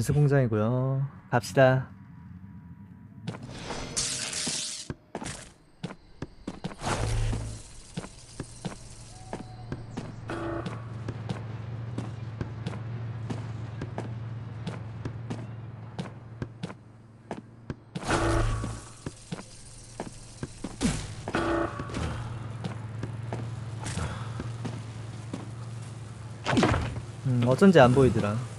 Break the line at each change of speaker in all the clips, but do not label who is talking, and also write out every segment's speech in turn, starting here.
분수 공장이고요. 갑시다. 음, 어쩐지 안 보이더라.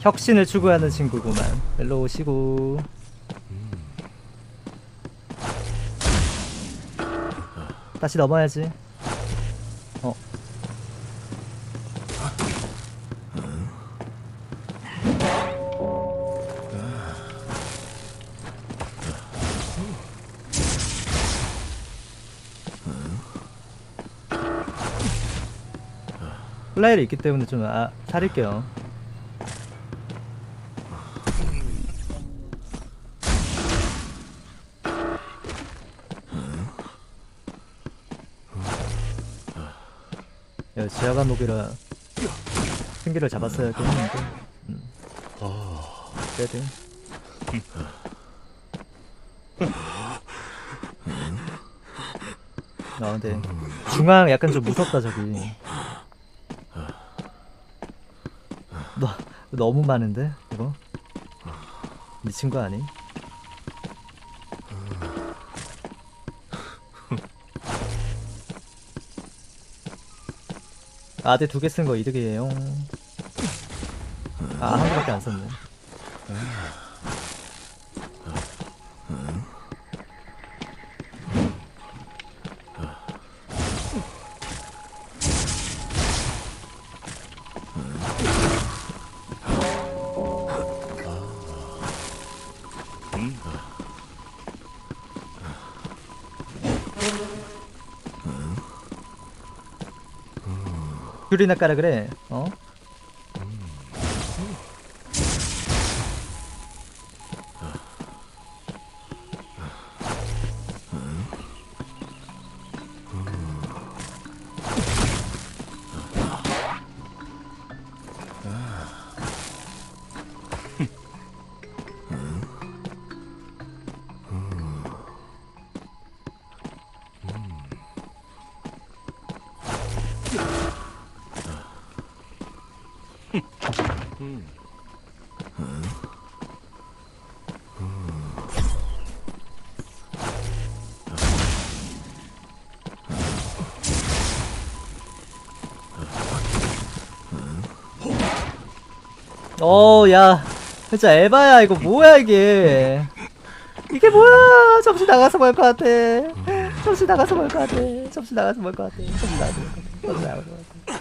혁신을 추구하는 친구구만. 일로 오시고. 다시 넘어야지. 어. 플라이를 있기 때문에 좀 아, 사릴게요. 야, 지하 감옥이라 생기를 잡았어야 했는데. 음. 세드. 아 근데 중앙 약간 좀 무섭다 저기. 너 너무 많은데 이거 미친 거 아니? 아대 두 개 쓴 거 이득이에요. 아 한 개밖에 안 썼네. 귤이나 까라 그래. 어? 어, 야. 진짜 에바야, 이거 뭐야, 이게. 이게 뭐야. 정신 나가서 뭘것 같아. 정신 나가서 뭘것 같아. 정신 나가서 뭘것 같아. 정신 나가서 뭘것 같아. 정신 나가서 뭘것 같아.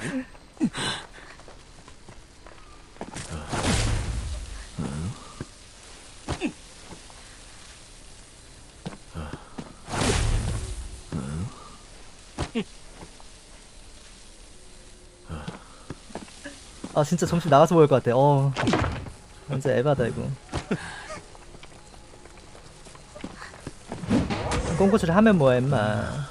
아 진짜 정신 나가서 보일 것 같아. 어. 진짜 에바다 이거. 꽁고치를 하면 뭐야 임마.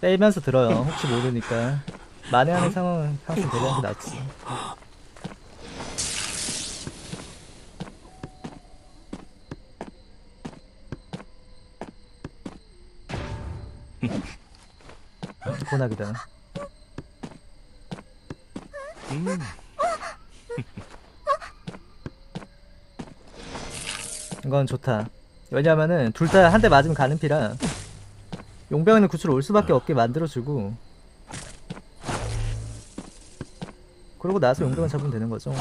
빼면서 들어요. 혹시 모르니까. 만회하는 상황은 항상 게 낫지. 혼나기다. 이건 좋다. 왜냐면은 둘 다 한 대 맞으면 가는 피라 용병이는 구출을 올 수밖에 없게 만들어주고 그러고 나서 용병을 잡으면 되는 거죠.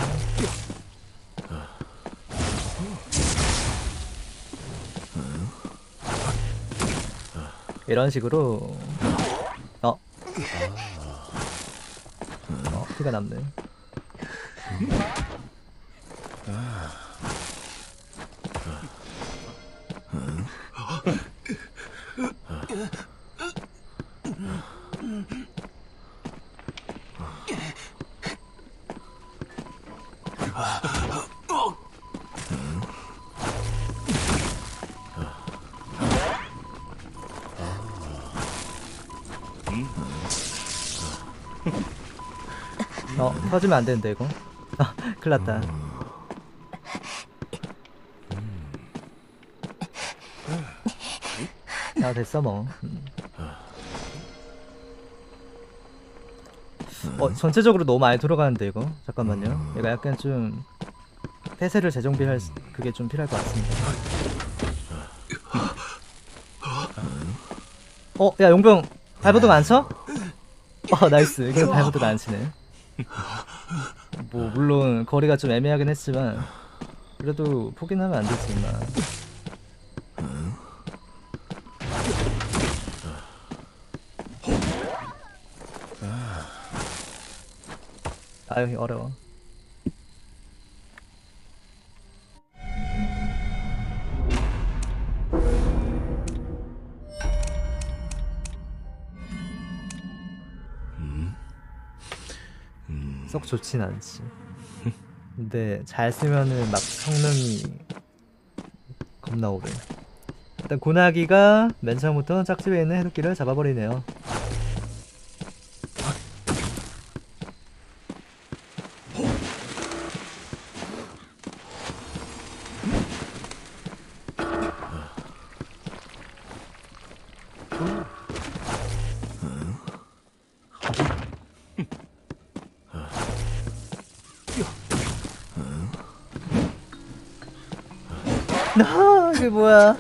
이런 식으로 어. 어 피가 남네. 어 터지면 안 되는데 이거. 아 큰일났다. 아 됐어 뭐. 음. 어 전체적으로 너무 많이 들어가는데 이거? 잠깐만요. 얘가 약간 좀 폐쇄를 재정비할 수- 그게 좀 필요할 것 같습니다. 어 야 용병 발버둥 안 쳐? 어 나이스. 이거 발버둥 안 치네 뭐 물론 거리가 좀 애매하긴 했지만 그래도 포기는 하면 안 되지 마. 아유 어려워. 썩 좋진 않지. 근데 잘 쓰면은 막 성능이 겁나 오래. 일단 고나기가 맨 처음부터 짝집에 있는 해독기를 잡아버리네요. 이게 뭐야?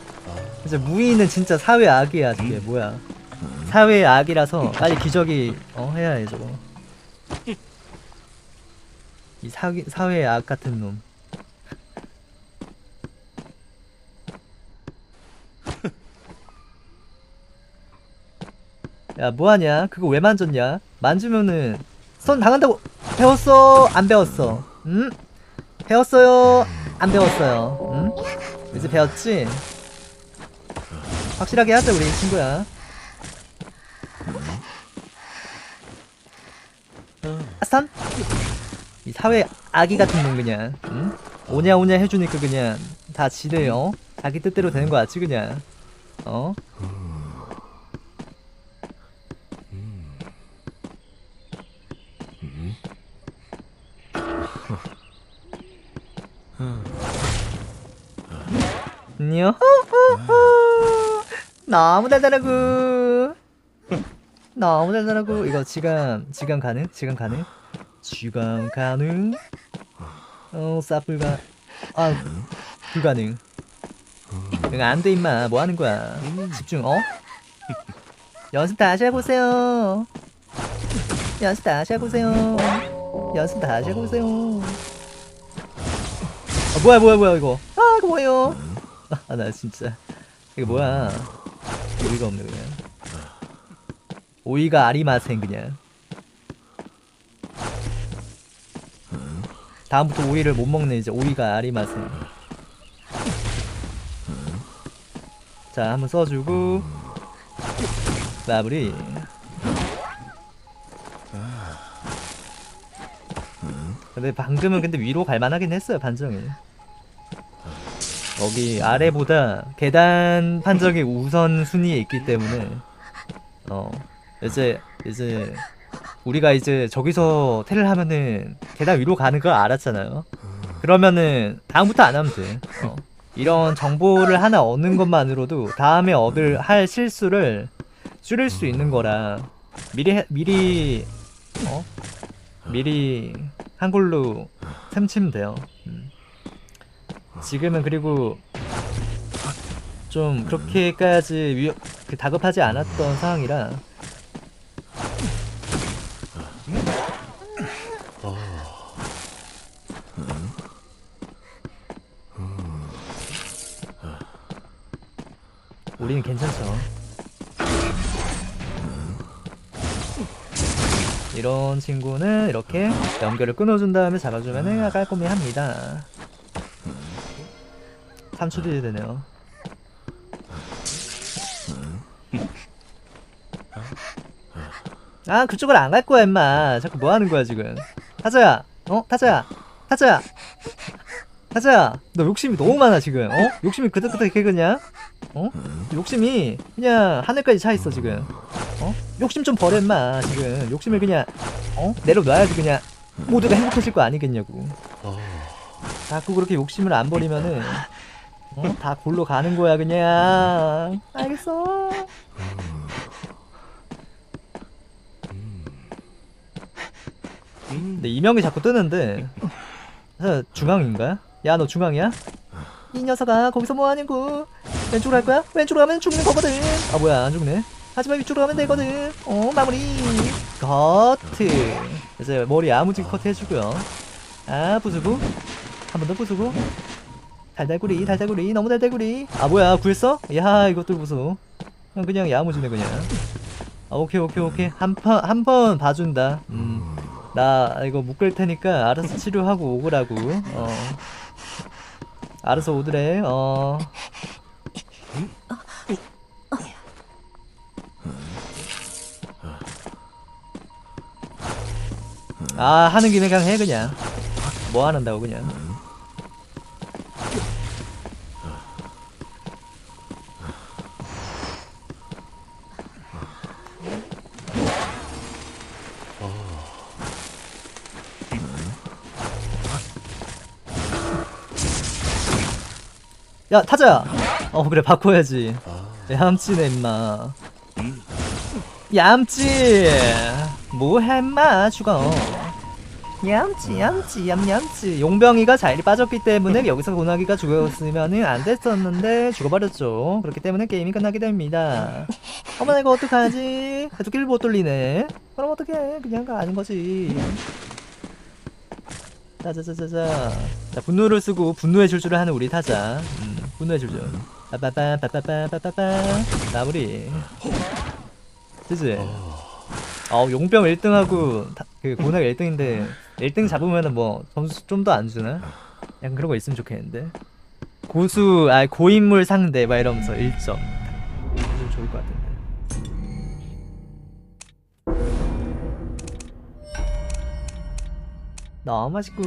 진짜 무인은 진짜 사회 악이야, 저게 뭐야? 사회 악이라서 빨리 기적이 어 해야 해 저거. 이 사기 사회 악 같은 놈. 야 뭐하냐? 그거 왜 만졌냐? 만지면은 손 당한다고 배웠어? 안 배웠어? 음? 배웠어요? 안 배웠어요? 음? 이제 배웠지? 확실하게 하자 우리 친구야 아산? 이 사회 아기 같은 놈 그냥 응? 오냐 오냐 해주니까 그냥 다 지래요 자기 뜻대로 되는 거 같지 그냥 어? 안녕 너무 달달하고. 너무 달달하고. 이거 지금 지금 가능? 지금 가능? 지금 가능? 어 쌉불가. 아 불가능. 이거 안돼 임마. 뭐 하는 거야? 집중 어? 연습 다시 해보세요. 연습 다시 해보세요. 연습 다시 해보세요. 아 뭐야 뭐야 뭐야 이거? 아 이거 뭐예요 아 나 진짜. 이게 뭐야? 오이가 없네 그냥. 오이가 아리마생 그냥. 다음부터 오이를 못 먹네 이제. 오이가 아리마생 자 한번 써주고. 마무리. 근데 방금은 근데 위로 갈만하긴 했어요 판정이 여기 아래보다 계단 판정이 우선 순위에 있기 때문에 어 이제 이제 우리가 이제 저기서 테를 하면은 계단 위로 가는 걸 알았잖아요. 그러면은 다음부터 안 하면 돼. 어. 이런 정보를 하나 얻는 것만으로도 다음에 얻을 할 실수를 줄일 수 있는 거라 미리 해- 미리 어 미리 한글로 샘치면 돼요. 음. 지금은 그리고 좀 그렇게까지 위, 그 다급하지 않았던 상황이라 우리는 괜찮죠. 이런 친구는 이렇게 연결을 끊어준 다음에 잡아주면은 깔끔히 합니다 3초 뒤에 되네요. 아 그쪽을 안 갈 거야 임마. 자꾸 뭐 하는 거야 지금? 타자야 어? 타자야 타자야. 타자야 너 욕심이 너무 많아 지금 어? 욕심이 그득그득해 그냥? 어? 욕심이 그냥 하늘까지 차 있어 지금. 어? 욕심 좀 버려 임마 지금. 욕심을 그냥 어? 내려놔야지 그냥. 모두가 행복해질 거 아니겠냐고. 자꾸 그렇게 욕심을 안 버리면은 어? 다 골로 가는 거야 그냥. 알겠어. 근데 이명이 자꾸 뜨는데. 아, 중앙인가? 야 너 중앙이야? 이 녀석아 거기서 뭐하냐고 왼쪽으로 할 거야? 왼쪽으로 가면 죽는 거거든. 아 뭐야 안 죽네? 하지만 위쪽으로 가면 되거든. 어 마무리. 커트. 이제 머리 야무지게 커트 해주고요. 아 부수고. 한 번 더 부수고 달달구리 달달구리 너무 달달구리. 아 뭐야 구했어? 야 이것도 부수 그냥 그냥 야무지네 그냥. 아 오케이 오케이 오케이. 한 번 한 번 봐준다. 음 나 이거 묶을 테니까 알아서 치료하고 오거라고. 어. 알아서 오드래 어. 아 하는 김에 그냥 해 그냥. 뭐 하는다고 그냥 야 타자야. 어 그래 바꿔야지. 얌찌네 임마. 얌찌 뭐해 임마 죽어. 얌찌 얌찌 얌얌찌 용병이가 자일이 빠졌기 때문에 여기서 고나기가 죽었으면은 안 됐었는데 죽어버렸죠. 그렇기 때문에 게임이 끝나게 됩니다. 어머나 이거 어떡하지? 두 끼를 못 돌리네. 그럼 어떡해? 그냥 가는 거지. 자자자자자. 자 분노를 쓰고 분노의 줄줄을 하는 우리 타자. 음, 줄줄 빠빠빰 빠빠빰 빠빠빰 마무리. 그지 어 용병 1등하고 타, 그 고나가 1등인데 1등 잡으면은 뭐 점수 좀 더 안 주나? 약간 그런 거 있으면 좋겠는데. 고수 아 고인물 상대 막 이러면서 1점 좀 좋을 것 같은데. 너무 맛있고